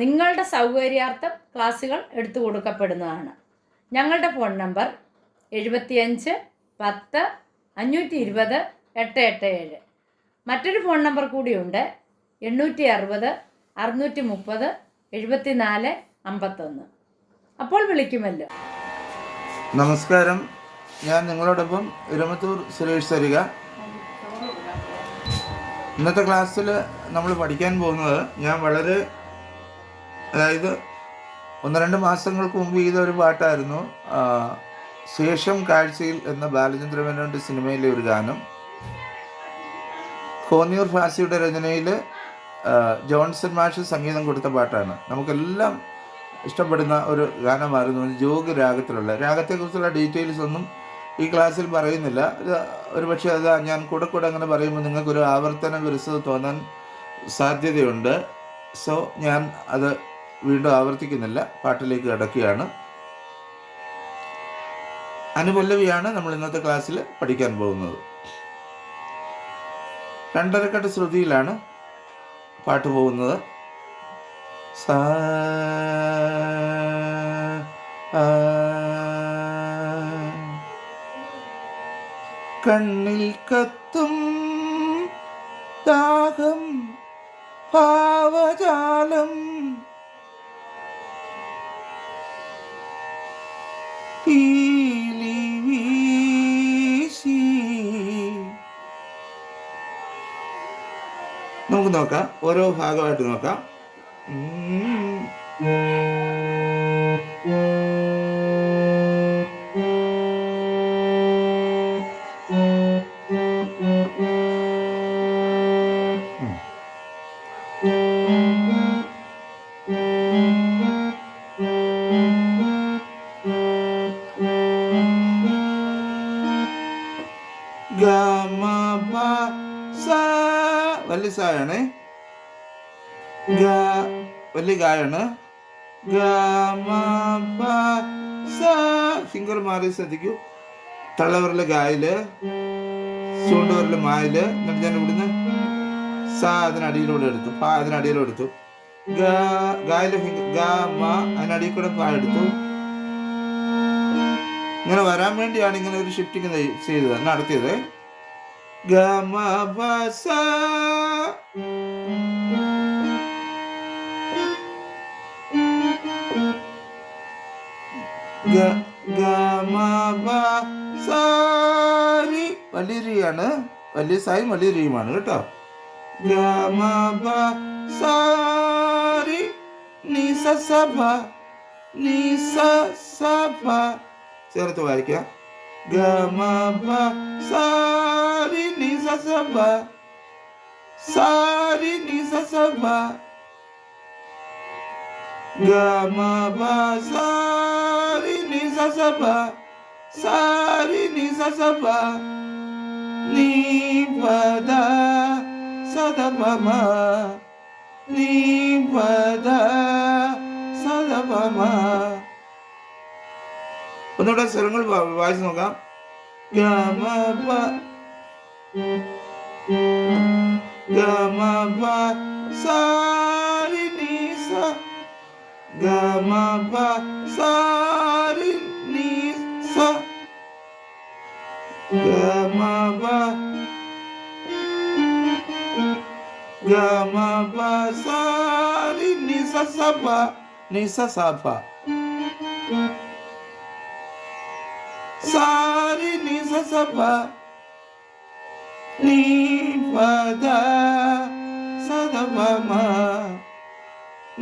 നിങ്ങളുടെ സൗകര്യാർത്ഥം ക്ലാസ്സുകൾ എടുത്തു കൊടുക്കപ്പെടുന്നതാണ്. ഞങ്ങളുടെ ഫോൺ നമ്പർ എഴുപത്തിയഞ്ച് പത്ത് അഞ്ഞൂറ്റി ഇരുപത് എട്ട് എട്ട് ഏഴ്. മറ്റൊരു ഫോൺ നമ്പർ കൂടിയുണ്ട് എണ്ണൂറ്റി അറുപത് അറുന്നൂറ്റി മുപ്പത് എഴുപത്തി നാല് അമ്പത്തൊന്ന്. അപ്പോൾ വിളിക്കുമല്ലോ. നമസ്കാരം. ഞാൻ നിങ്ങളോടൊപ്പം ഇരമത്തൂർ സുരേഷ് സരിക ഇന്നത്തെ ക്ലാസ്സിൽ നമ്മൾ പഠിക്കാൻ പോകുന്നത് ഞാൻ വളരെ അതായത് ഒന്ന് രണ്ട് മാസങ്ങൾക്ക് മുമ്പ് ചെയ്ത ഒരു പാട്ടായിരുന്നു ശേഷം കാഴ്ചയിൽ എന്ന ബാലചന്ദ്ര മേനോന്റെ സിനിമയിലെ ഒരു ഗാനം. കോന്നിയൂർ ഫാസിയുടെ രചനയിൽ ജോൺസൺ മാഷ് സംഗീതം കൊടുത്ത പാട്ടാണ്. നമുക്കെല്ലാം ഇഷ്ടപ്പെടുന്ന ഒരു ഗാനമായിരുന്നു ജോഗ് രാഗത്തിലുള്ള. രാഗത്തെക്കുറിച്ചുള്ള ഡീറ്റെയിൽസ് ഒന്നും ഈ ക്ലാസ്സിൽ പറയുന്നില്ല. ഇത് ഒരുപക്ഷെ അത് ഞാൻ കൂടെ കൂടെ അങ്ങനെ പറയുമ്പോൾ നിങ്ങൾക്കൊരു ആവർത്തന വിരസത തോന്നാൻ സാധ്യതയുണ്ട്. സോ ഞാൻ അത് വീണ്ടും ആവർത്തിക്കുന്നില്ല. പാട്ടിലേക്ക് കടക്കുകയാണ്. അനുപല്ലവിയാണ് നമ്മൾ ഇന്നത്തെ ക്ലാസ്സിൽ പഠിക്കാൻ പോകുന്നത്. രണ്ടരക്കെട്ട് ശ്രുതിയിലാണ് പാട്ട് പോകുന്നത്. സാ കണ്ണിൽ കത്തും ദാഹം ഭാവജാലം നമുക്ക് നോക്കാം ഓരോ ഭാഗമായിട്ട് നോക്കാം ഉം. സ വലിയ സായാണ്. ഗ വലിയ ഗായാണ്. ഫിംഗർ മാറി ശ്രദ്ധിക്കൂ. തള്ളവരിലെ ഗായിൽ ചൂണ്ടുവരിലെ മായിൽ. എന്നിട്ട് ഞാൻ ഇവിടുന്ന് സ അതിനടിയിലൂടെ എടുത്തു. പാ അതിനടിയിലൂടെ എടുത്തു. ഗായിലെ ഫിംഗർ ഗ മ അതിനടിയിൽ കൂടെ പാ എടുത്തു. ഇങ്ങനെ വരാൻ വേണ്ടിയാണ് ഇങ്ങനെ ഒരു ഷിഫ്റ്റിങ് ചെയ്തത് നടത്തിയത്. ഗമ ബസ ഗ- ഗമ ബസാരി വലിയ രീതിയാണ് വലിയ സായും വലിയ രീതിയുമാണ് കേട്ടോ. ഗമ നിസസഭ. നിസസഭ. നിസ ചേർത്ത് വായിക്കാം. ഗമ പ സാരി നി സ സ പ സാരി നി സ സ പ ഗമ പ സാരി നി സ സ പ സാരി നി സ ഒന്നുകൂടെ സ്വരങ്ങൾ വാ- വായിച്ച് നോക്കാം. ഗമ പ ഗമ പ സാരി നി സ ഗമ പ സാരി നി സ ഗമ പ ഗമ പ സാരി നി സ സ പ സാരി നി സ സ പ നീ പദ സദ പ മ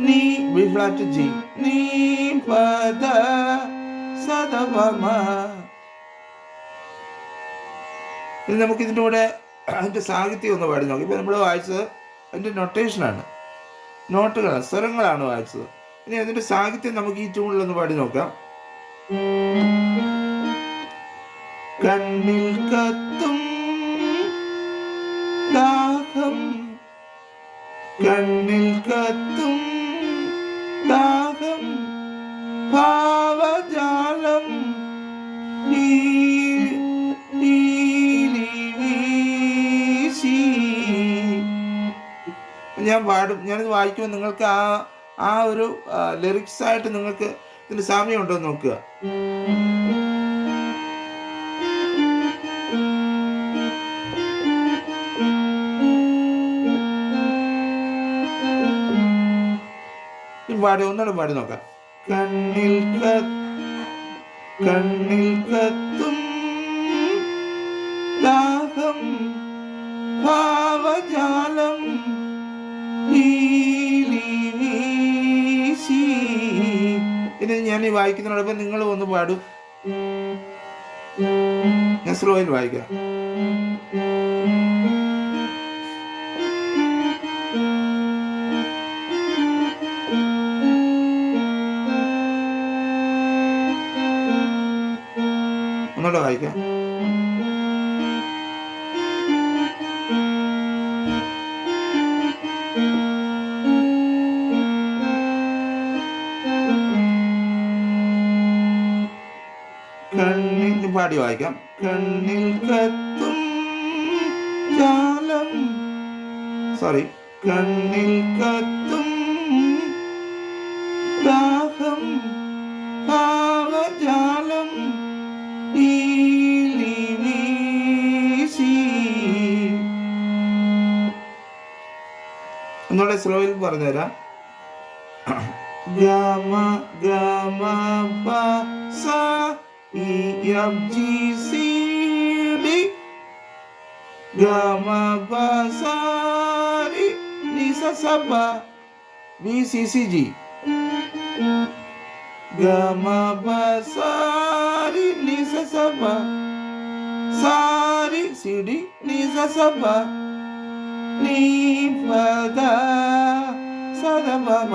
നീ ബി ഫ്ലാറ്റ് ജി നീ പദ സദ പ മ ഇനി നമുക്ക് ഇതിന്റെ കൂടെ അതിന്റെ സാഹിത്യം ഒന്ന് പാടി നോക്കി. ഇപ്പോൾ നമ്മൾ വായിച്ചത് അതിന്റെ നൊട്ടേഷനാണ് നോട്ടുകളാണ് സ്വരങ്ങളാണ് വായിച്ചത്. ഇനി അതിന്റെ സാഹിത്യം നമുക്ക് ഈ ട്യൂണിലൊന്ന് പാടി നോക്കാം. കണ്ണിൽ കത്തും ദാഹം. കണ്ണിൽ കത്തും ദാഹം. ഭാവജാലം ഞാൻ പാടും. ഞാനിത് വായിക്കുമ്പോൾ നിങ്ങൾക്ക് ആ ആ ഒരു ലിറിക്സ് ആയിട്ട് നിങ്ങൾക്ക് ഇതിന് സാമ്യം ഉണ്ടോ എന്ന് നോക്കുക. പാടി ഒന്നുകൂടെ പാടി നോക്കാം. കണ്ണിൽ കണ്ണിൽ കത്തും ദാഹം ഭാവജാലം. ഇത് ഞാൻ ഈ വായിക്കുന്നതോടൊപ്പം നിങ്ങൾ ഒന്ന് പാടും. ഞാൻ സ്ലോയിൽ വായിക്കാം. ഒന്നുകൂടെ വായിക്കാം. കണ്ണിൽ പാടി വായിക്കാം. കണ്ണിൽ കത്തും ജാലം സോറി കണ്ണിൽ കത്തും ഒന്നുകൂടെ സ്ലോയിൽ പറഞ്ഞുതരാം? ഗമ ഗമ പ സ E F G C D. ഗമ പ സ രി നി സ സ പ ബി സി സി ജി. ഗമ പ സ രി നി സ സ പ സ രി സി ഡി നി സ സ പ. നീ പദ സദ മമ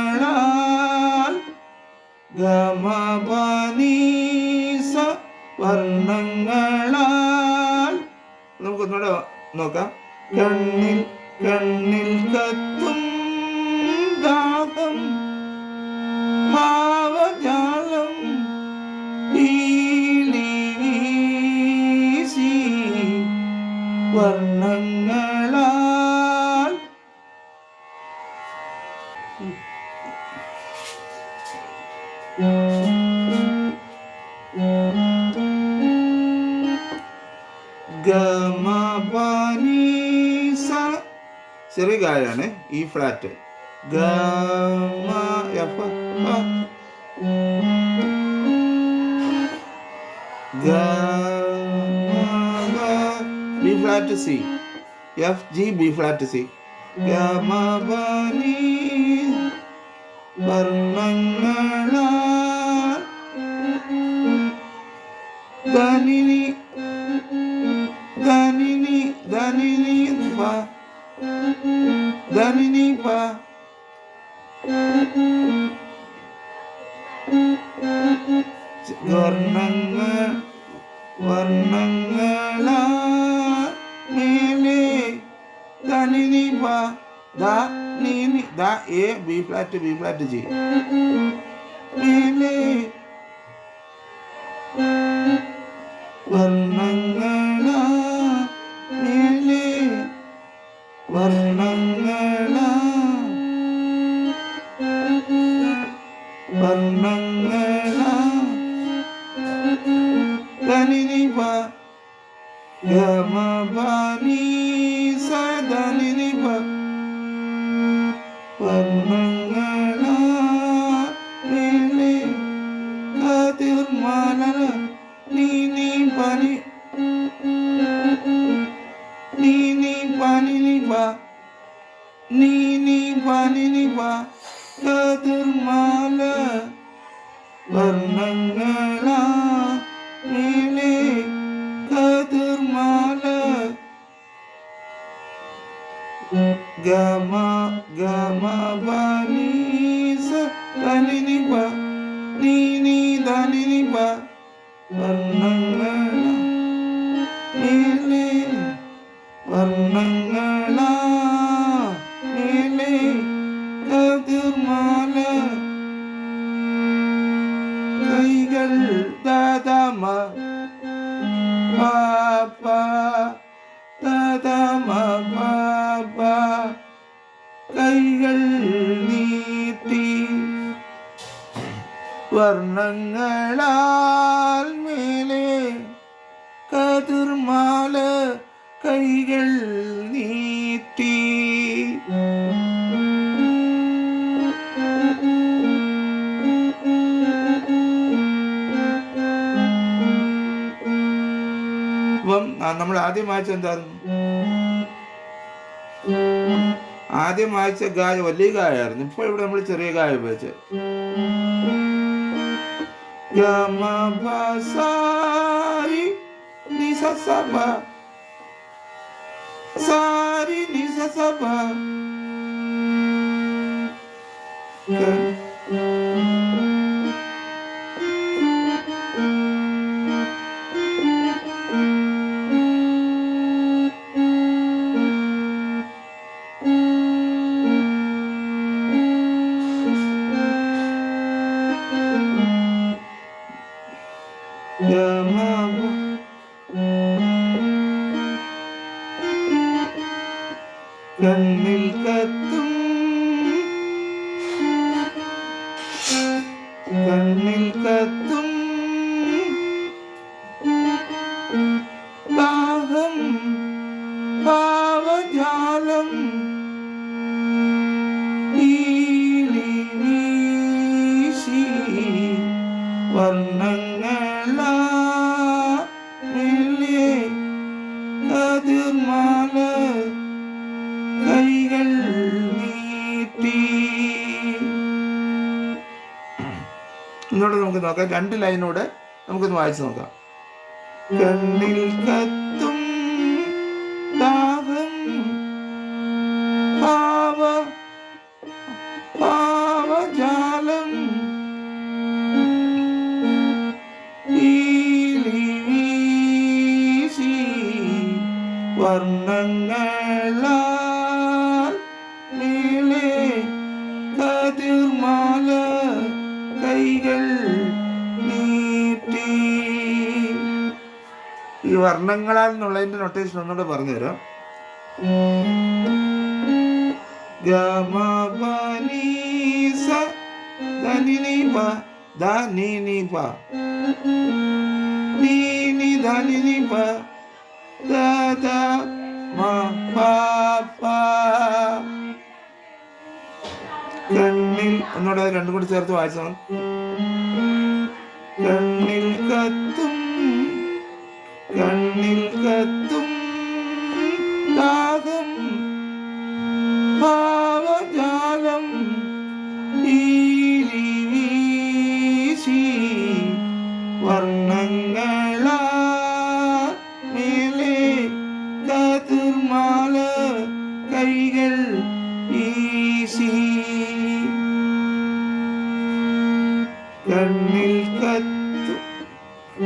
വർണങ്ങളാൽ ഗമപനീസ വർണങ്ങളാൽ നമുക്കൊന്നുകൂടെ നോക്കാം. കണ്ണിൽ കണ്ണിൽ കത്തും ഭാവജാലം വർണങ്ങളാൽ. ഗമപനീസ ചെറിയ ഗായാണ് ഈ ഫ്ലാറ്റ്. ഗമ B flat C. F G B flat C. വർണങ്ങളാ. ധനിനി A B flat B flat G നീ പനി നി പ നീ നീ പനി നി പ കതിർമാല വർണങ്ങളാ നമ്മൾ ആദ്യം വായിച്ച എന്തായിരുന്നു? ആദ്യം വായിച്ച ഗായ വലിയ ഗായായിരുന്നു. ഇപ്പൊ ഇവിടെ നമ്മൾ ചെറിയ ഗായ ഉപയോഗിച്ചത് ഗമപസാരി നിസസഭ സാരി നിസസഭ കണ്ണിൽ കണ്ണിൽ ഇന്നോട് നമുക്ക് നോക്കാം. രണ്ട് ലൈനോടെ നമുക്കൊന്ന് വായിച്ചു നോക്കാം. കണ്ണിൽ കത്തും നീട്ടി. ഈ വർണങ്ങളാൽ എന്നുള്ളതിന്റെ നൊട്ടേഷൻ ഒന്നുകൂടെ പറഞ്ഞുതരാം. തരാം കണ്ണിൽ ഒന്നുകൂടെ രണ്ടും കൂടി ചേർത്ത് കണ്ണിൽ കത്തും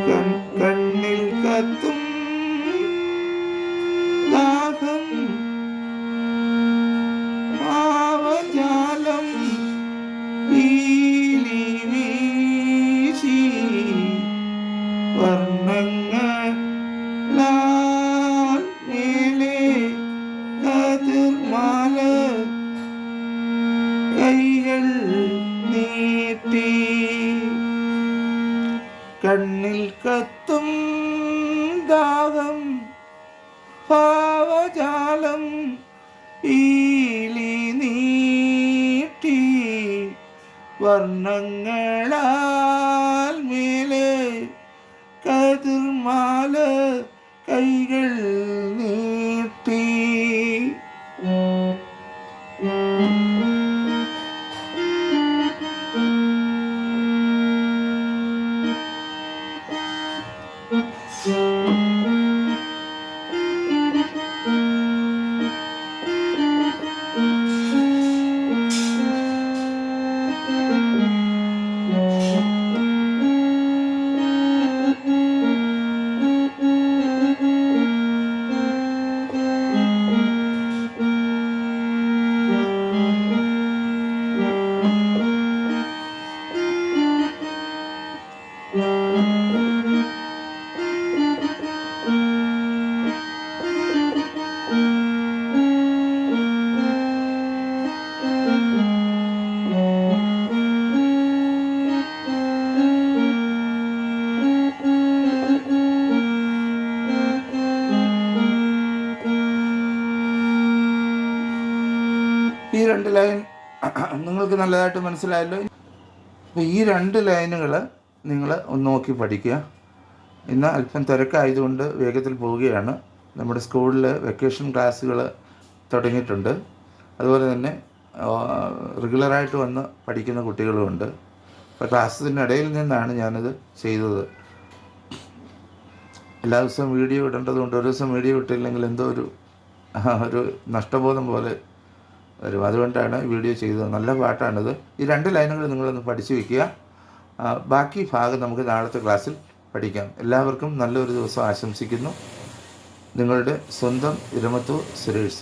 嗯 ദാഹം ഭാവജാലം ഈലി നീട്ടി വർണങ്ങളാൽ നല്ലതായിട്ട് മനസ്സിലായല്ലോ. അപ്പോൾ ഈ രണ്ട് ലൈനുകൾ നിങ്ങൾ ഒന്ന് നോക്കി പഠിക്കുക. ഇന്ന് അല്പം തിരക്കായതുകൊണ്ട് വേഗത്തിൽ പോവുകയാണ്. നമ്മുടെ സ്കൂളിൽ വെക്കേഷൻ ക്ലാസ്സുകൾ തുടങ്ങിയിട്ടുണ്ട്. അതുപോലെ തന്നെ റെഗുലറായിട്ട് വന്ന് പഠിക്കുന്ന കുട്ടികളുമുണ്ട് അപ്പോൾ ക്ലാസ്സിനിടയിൽ നിന്നാണ് ഞാനിത് ചെയ്തത്. എല്ലാ ദിവസവും വീഡിയോ ഇടേണ്ടതുകൊണ്ട് ഒരു ദിവസം വീഡിയോ ഇട്ടില്ലെങ്കിൽ എന്തോ ഒരു ഒരു നഷ്ടബോധം പോലെ വരും. അതുകൊണ്ടാണ് വീഡിയോ ചെയ്തത്. നല്ല പാട്ടാണിത്. ഈ രണ്ട് ലൈനുകൾ നിങ്ങളൊന്ന് പഠിച്ചു വയ്ക്കുക ബാക്കി ഭാഗം നമുക്ക് നാളത്തെ ക്ലാസ്സിൽ പഠിക്കാം. എല്ലാവർക്കും നല്ലൊരു ദിവസം ആശംസിക്കുന്നു. നിങ്ങളുടെ സ്വന്തം ഇരമത്തൂർ സുരേഷ്